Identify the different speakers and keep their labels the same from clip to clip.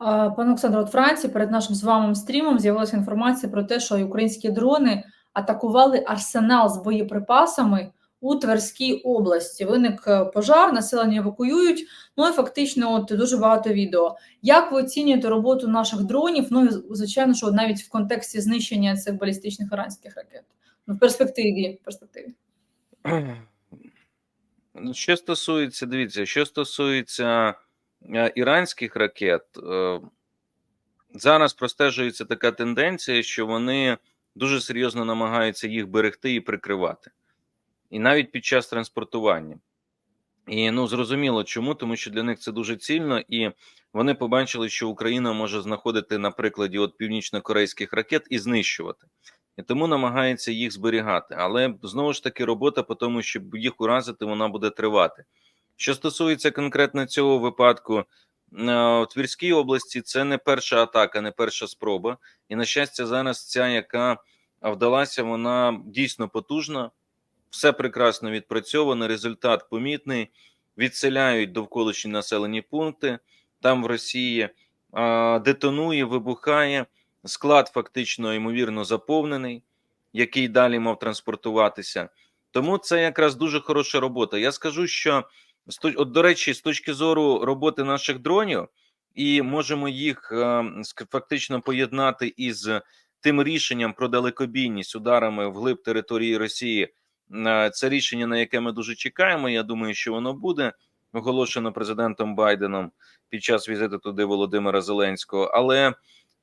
Speaker 1: Пане Олександре, от Франції перед нашим з вами стрімом з'явилася інформація про те, що українські дрони атакували арсенал з боєприпасами у Тверській області. Виник е, пожар, населення евакуюють. Ну і фактично, от дуже багато відео. Як ви оцінюєте роботу наших дронів? Ну і звичайно, що навіть в контексті знищення цих балістичних іранських ракет? Ну, в перспективі. В перспективі.
Speaker 2: Ну, Що стосується, дивіться, що стосується іранських ракет, е, зараз простежується така тенденція, що вони дуже серйозно намагаються їх берегти і прикривати, і навіть під час транспортування. І ну зрозуміло, чому, тому що для них це дуже цільно, і вони побачили, що Україна може знаходити на прикладі от північно-корейських ракет і знищувати, і тому намагається їх зберігати. Але знову ж таки, робота по тому, щоб їх уразити, вона буде тривати. Що стосується конкретно цього випадку е, в Тверській області, це не перша атака, не перша спроба. І на щастя, зараз ця, яка вдалася, вона дійсно потужна. Все прекрасно відпрацьовано, результат помітний. Відселяють довколишні населені пункти. Там в Росії а, детонує, вибухає. Склад фактично ймовірно заповнений, який далі мав транспортуватися. Тому це якраз дуже хороша робота. Я скажу, що от, до речі, з точки зору роботи наших дронів, і можемо їх фактично поєднати із тим рішенням про далекобійність ударами в глиб території Росії. Це рішення, на яке ми дуже чекаємо. Я думаю, що воно буде оголошено президентом Байденом під час візиту туди Володимира Зеленського. Але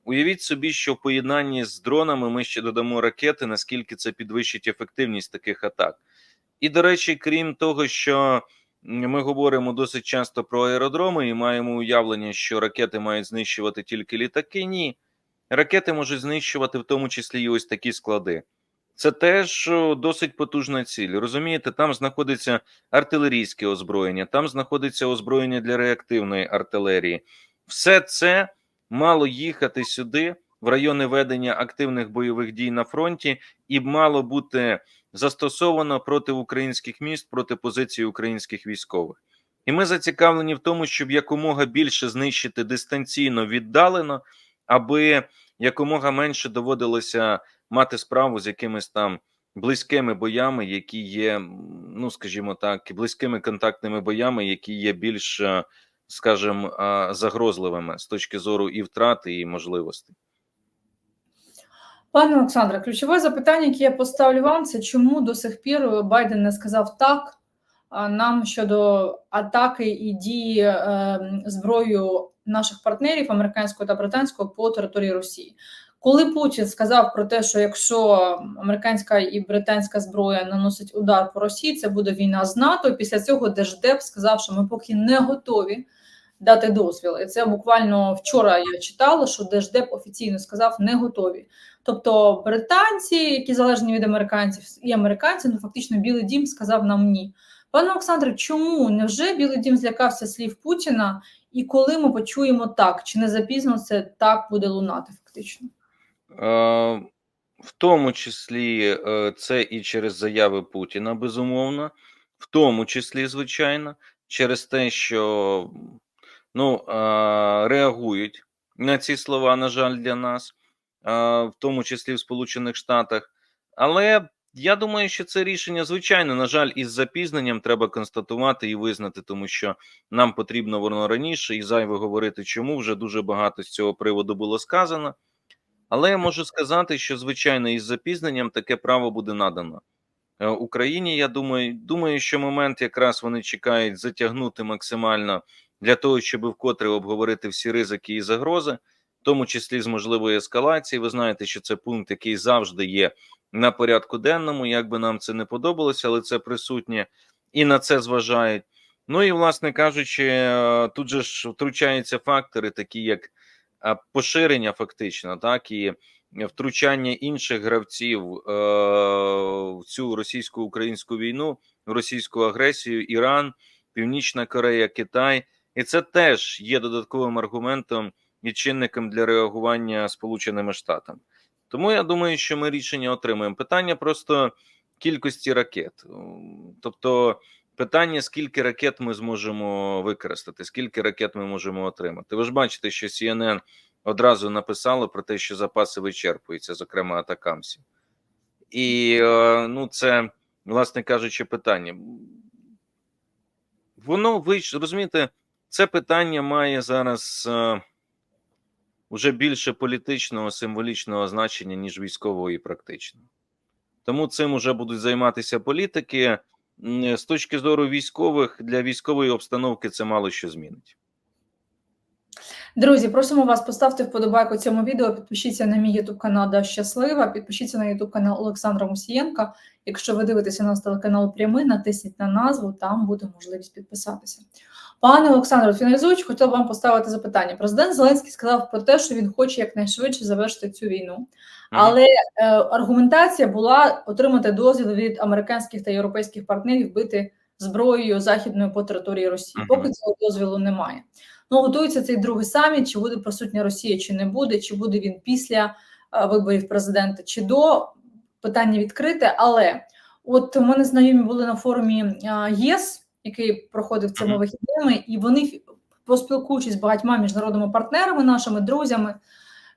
Speaker 2: уявіть собі, що в поєднанні з дронами ми ще додамо ракети, наскільки це підвищить ефективність таких атак. І до речі, крім того, що ми говоримо досить часто про аеродроми і маємо уявлення, що ракети мають знищувати тільки літаки. Ні, ракети можуть знищувати в тому числі і ось такі склади. Це теж досить потужна ціль. Розумієте, там знаходиться артилерійське озброєння, там знаходиться озброєння для реактивної артилерії. Все це мало їхати сюди, в райони ведення активних бойових дій на фронті, і мало бути застосовано проти українських міст, проти позиції українських військових. І ми зацікавлені в тому, щоб якомога більше знищити дистанційно віддалено, аби якомога менше доводилося мати справу з якимись там близькими боями, які є, ну скажімо так, близькими контактними боями, які є більш, е, скажімо, е, загрозливими з точки зору і втрати, і можливостей.
Speaker 1: Пане Олександре, ключове запитання, яке я поставлю вам, це чому до сих пір Байден не сказав так нам щодо атаки і дії е, зброю наших партнерів американського та британського по території Росії. Коли Путін сказав про те, що якщо американська і британська зброя наносить удар по Росії, це буде війна з НАТО. Після цього Держдеп сказав, що ми поки не готові дати дозвіл. І це буквально вчора я читала, що Держдеп офіційно сказав не готові. Тобто британці, які залежні від американців, і американці, ну фактично Білий Дім сказав нам ні. Пане Олександре, чому невже Білий Дім злякався слів Путіна? І коли ми почуємо так, чи не запізно це так буде лунати фактично?
Speaker 2: В тому числі е, це і через заяви Путіна, безумовно, в тому числі, звичайно, через те, що ну, реагують на ці слова, на жаль, для нас, в тому числі в Сполучених Штатах. Але я думаю, що це рішення, звичайно, на жаль, із запізненням треба констатувати і визнати, тому що нам потрібно воно раніше, і зайве говорити, чому вже дуже багато з цього приводу було сказано. Але я можу сказати, що звичайно із запізненням таке право буде надано е, Україні. Я думаю, думаю, що момент якраз вони чекають затягнути максимально для того, щоб вкотре обговорити всі ризики і загрози, в тому числі з можливої ескалації. Ви знаєте, що це пункт, який завжди є на порядку денному. Як би нам це не подобалося, але це присутнє і на це зважають. Ну і власне кажучи, е, тут же ж втручаються фактори, такі як поширення, фактично, так і втручання інших гравців е, в цю російсько-українську війну, російську агресію, Іран, Північна Корея, Китай, і це теж є додатковим аргументом і чинником для реагування Сполученими Штатами. Тому я думаю, що ми рішення отримаємо. Питання просто кількості ракет, тобто Питання: скільки ракет ми зможемо використати, скільки ракет ми можемо отримати. Ви ж бачите, що CNN одразу написало про те, що запаси вичерпуються, зокрема атакамсів. І е, ну, це, власне кажучи, питання. Воно ви розумієте, це питання має зараз е, вже більше політичного, символічного значення, ніж військового і практичного. Тому цим вже будуть займатися політики. З точки зору військових, для військової обстановки це мало що змінить.
Speaker 1: Друзі, просимо вас поставте вподобайку цьому відео, підпишіться на мій YouTube канал Да Щаслива, підпишіться на YouTube канал Олександра Мусієнка. Якщо ви дивитеся нас телеканал прямий, натисніть на назву, там буде можливість підписатися. Пане Олександре, фіналізуючи, хотів вам поставити запитання. Президент Зеленський сказав про те, що він хоче якнайшвидше завершити цю війну, але е, аргументація була отримати дозвіл від американських та європейських партнерів бити зброєю західною по території Росії. Поки цього дозвілу немає. Ну, готується цей другий саміт, чи буде присутня Росія, чи не буде, чи буде він після е, виборів президента, чи до питання відкрите. Але от у мене знайомі були на форумі е, ЄС, який проходив цими
Speaker 2: Мгм.
Speaker 1: вихідними, і вони поспілкуючись з багатьма міжнародними партнерами, нашими друзями,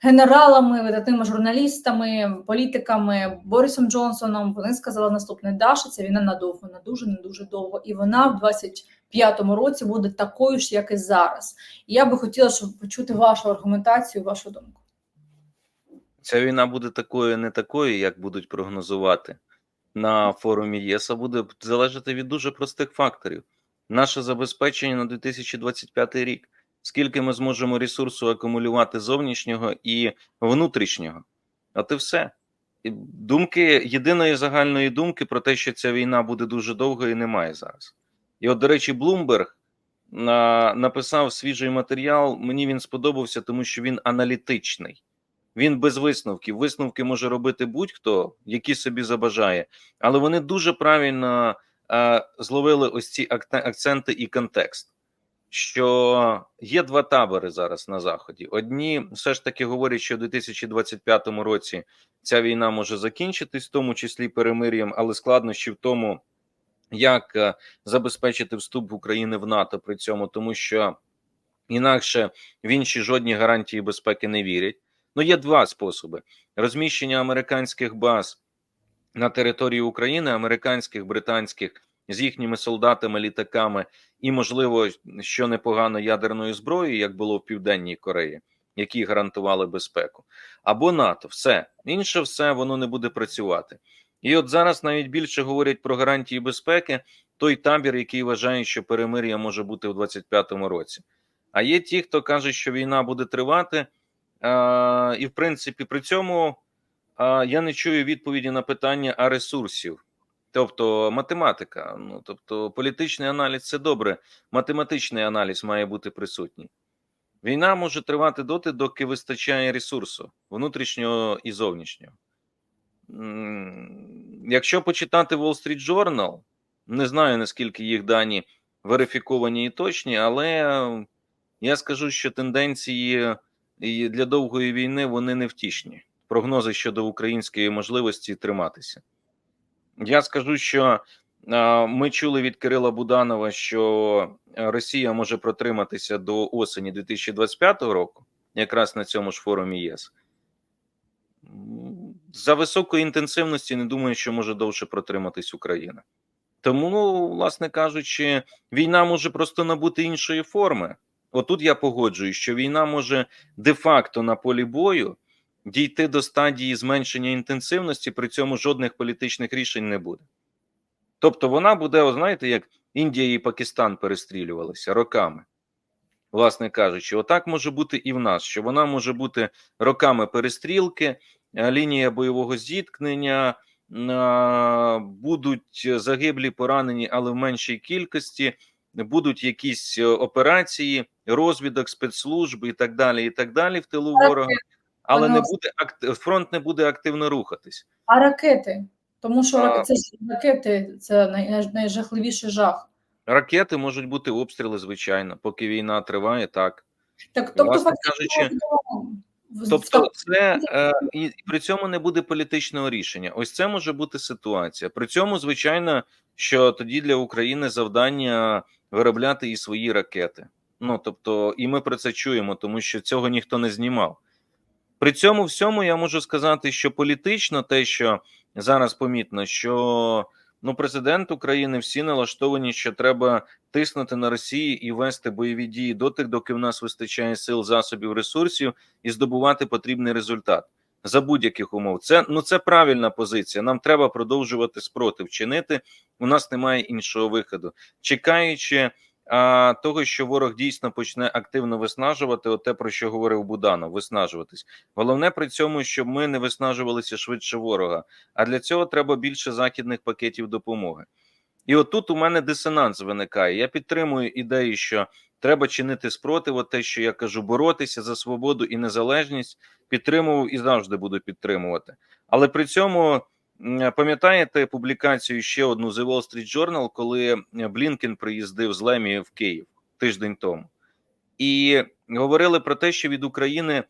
Speaker 1: генералами, видатними журналістами, політиками Борисом Джонсоном, вони сказали наступне: Даша, ця війна надовго, на дуже не дуже довго, і вона в 25-му році буде такою ж, як і зараз. І я би хотіла, щоб почути вашу аргументацію, вашу думку.
Speaker 2: Ця війна буде такою, не такою, як будуть прогнозувати на форумі ЄС, буде залежати від дуже простих факторів. Наше забезпечення на 2025 рік. Скільки ми зможемо ресурсу акумулювати зовнішнього і внутрішнього? От і все. Думки єдиної загальної думки про те, що ця війна буде дуже довгою, немає зараз. І от, до речі, Блумберг на, написав свіжий матеріал. Мені він сподобався, тому що він аналітичний. Він без висновків. Висновки може робити будь-хто, які собі забажає, але вони дуже правильно е, зловили ось ці акценти і контекст. Що є два табори зараз на заході. Одні все ж таки говорять, що в 2025 році ця війна може закінчитись, в тому числі перемир'ям, але складнощі в тому, як е, забезпечити вступ України в НАТО при цьому, тому що інакше в інші жодні гарантії безпеки не вірять. Ну, є два способи: розміщення американських баз на території України, американських, британських з їхніми солдатами, літаками, і, можливо, що непогано ядерною зброєю, як було в Південній Кореї, які гарантували безпеку, або НАТО. Все інше, все воно не буде працювати. І от зараз навіть більше говорять про гарантії безпеки той табір, який вважає, що перемир'я може бути в 25-му році. А є ті, хто каже, що війна буде тривати. А, і в принципі, при цьому а, я не чую відповіді на питання а ресурсів, тобто математика. Ну тобто, політичний аналіз це добре, математичний аналіз має бути присутній. Війна може тривати доти, доки вистачає ресурсу внутрішнього і зовнішнього. Якщо почитати Wall Street Journal, не знаю наскільки їх дані верифіковані і точні, але е, я скажу, що тенденції і для довгої війни вони невтішні. Прогнози щодо української можливості триматися. Я скажу, що ми чули від Кирила Буданова, що Росія може протриматися до осені 2025 року, якраз на цьому ж форумі ЄС. За високої інтенсивності не думаю, що може довше протриматись Україна. Тому, власне кажучи, війна може просто набути іншої форми. Отут я погоджуюсь, що війна може де-факто на полі бою дійти до стадії зменшення інтенсивності, при цьому жодних політичних рішень не буде. Тобто вона буде, о, знаєте, як Індія і Пакистан перестрілювалися роками. Власне кажучи, отак може бути і в нас, що вона може бути роками перестрілки, е, лінія бойового зіткнення, е, будуть загиблі, поранені, але в меншій кількості, будуть якісь е, операції, розвідок, спецслужб і так далі, і так далі в тилу ворога, але не буде фронт не буде активно рухатись.
Speaker 1: А ракети? Тому що
Speaker 2: А.
Speaker 1: це ракети це най- найжахливіший жах.
Speaker 2: Ракети можуть бути обстріли, звичайно, поки війна триває, так.
Speaker 1: Так, тобто,
Speaker 2: Власне
Speaker 1: фактично,
Speaker 2: кажучи, Тобто, це е, і при цьому не буде політичного рішення. Ось це може бути ситуація. При цьому, звичайно, що тоді для України завдання виробляти і свої ракети. Ну тобто, і ми про це чуємо, тому що цього ніхто не знімав. При цьому всьому я можу сказати, що політично те, що зараз помітно, що ну, президент України всі налаштовані, що треба тиснути на Росію і вести бойові дії доти, доки в нас вистачає сил, засобів, ресурсів, і здобувати потрібний результат за будь-яких умов. Це ну це правильна позиція. Нам треба продовжувати спротив чинити. У нас немає іншого виходу, чекаючи. Того, що ворог дійсно почне активно виснажувати, от те, про що говорив Буданов, виснажуватись. Головне при цьому, щоб ми не виснажувалися швидше ворога. А для цього треба більше західних пакетів допомоги. І отут у мене дисонанс виникає. Я підтримую ідею, що треба чинити спротив, от те, що я кажу, боротися за свободу і незалежність. Підтримував і завжди буду підтримувати. Але при цьому пам'ятаєте публікацію ще одну The Wall Street Journal, коли Блінкен приїздив з Лемі в Київ тиждень тому, і говорили про те, що від України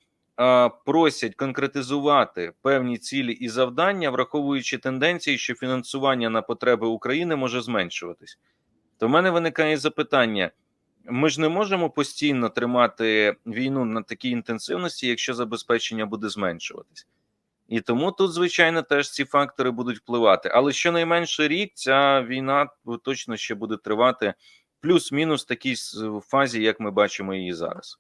Speaker 2: просять конкретизувати певні цілі і завдання, враховуючи тенденції, що фінансування на потреби України може зменшуватись. То в мене виникає запитання: ми ж не можемо постійно тримати війну на такій інтенсивності, якщо забезпечення буде зменшуватись. І тому тут, звичайно, теж ці фактори будуть впливати. Але щонайменше рік ця війна точно ще буде тривати плюс-мінус такій фазі, як ми бачимо її зараз.